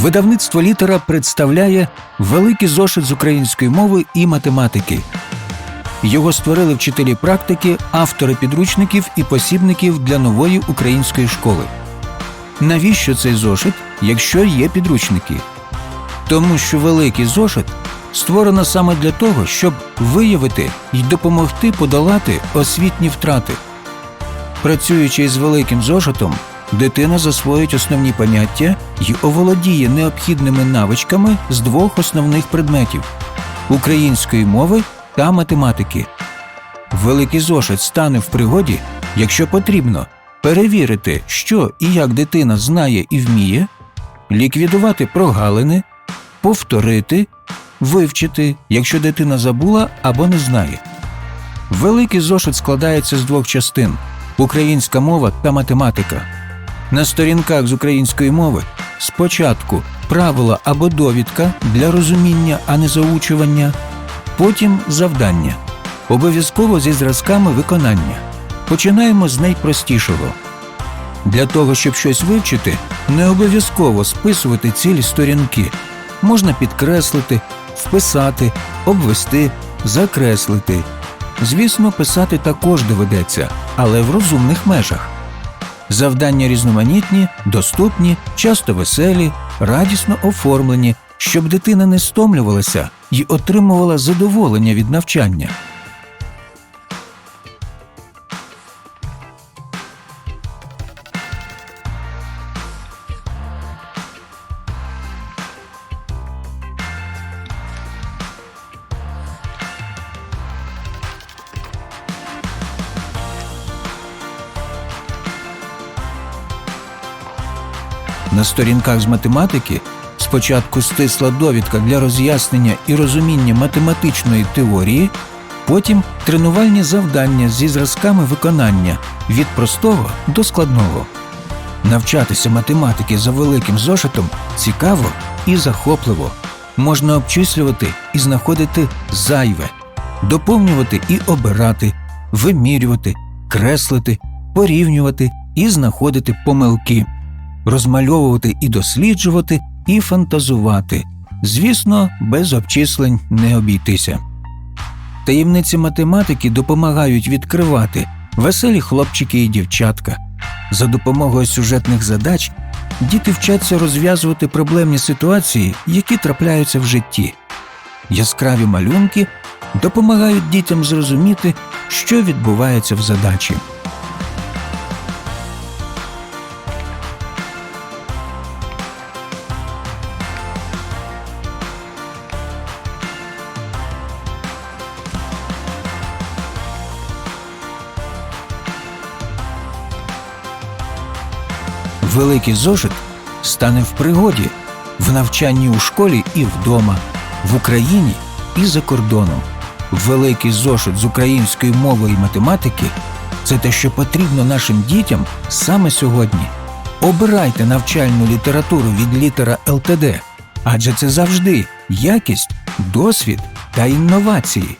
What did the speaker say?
Видавництво літера представляє великий зошит з української мови і математики. Його створили вчителі практики, автори підручників і посібників для нової української школи. Навіщо цей зошит, якщо є підручники? Тому що великий зошит створено саме для того, щоб виявити і допомогти подолати освітні втрати. Працюючи із великим зошитом, дитина засвоїть основні поняття і оволодіє необхідними навичками з двох основних предметів української мови та математики. Великий зошит стане в пригоді, якщо потрібно перевірити, що і як дитина знає і вміє, ліквідувати прогалини, повторити, вивчити, якщо дитина забула або не знає. Великий зошит складається з двох частин українська мова та математика. На сторінках з української мови спочатку правила або довідка для розуміння, а не заучування, потім завдання, обов'язково зі зразками виконання. Починаємо з найпростішого. Для того, щоб щось вивчити, не обов'язково списувати цілі сторінки. Можна підкреслити, вписати, обвести, закреслити. Звісно, писати також доведеться, але в розумних межах. Завдання різноманітні, доступні, часто веселі, радісно оформлені, щоб дитина не стомлювалася і отримувала задоволення від навчання. На сторінках з математики спочатку стисла довідка для роз'яснення і розуміння математичної теорії, потім тренувальні завдання зі зразками виконання від простого до складного. Навчатися математики за великим зошитом цікаво і захопливо. Можна обчислювати і знаходити зайве, доповнювати і обирати, вимірювати, креслити, порівнювати і знаходити помилки розмальовувати і досліджувати, і фантазувати. Звісно, без обчислень не обійтися. Таємниці математики допомагають відкривати веселі хлопчики і дівчатка. За допомогою сюжетних задач діти вчаться розв'язувати проблемні ситуації, які трапляються в житті. Яскраві малюнки допомагають дітям зрозуміти, що відбувається в задачі. Великий зошит стане в пригоді в навчанні у школі і вдома, в Україні і за кордоном. Великий зошит з української мови і математики це те, що потрібно нашим дітям саме сьогодні. Обирайте навчальну літературу від літера ЛТД, адже це завжди якість, досвід та інновації.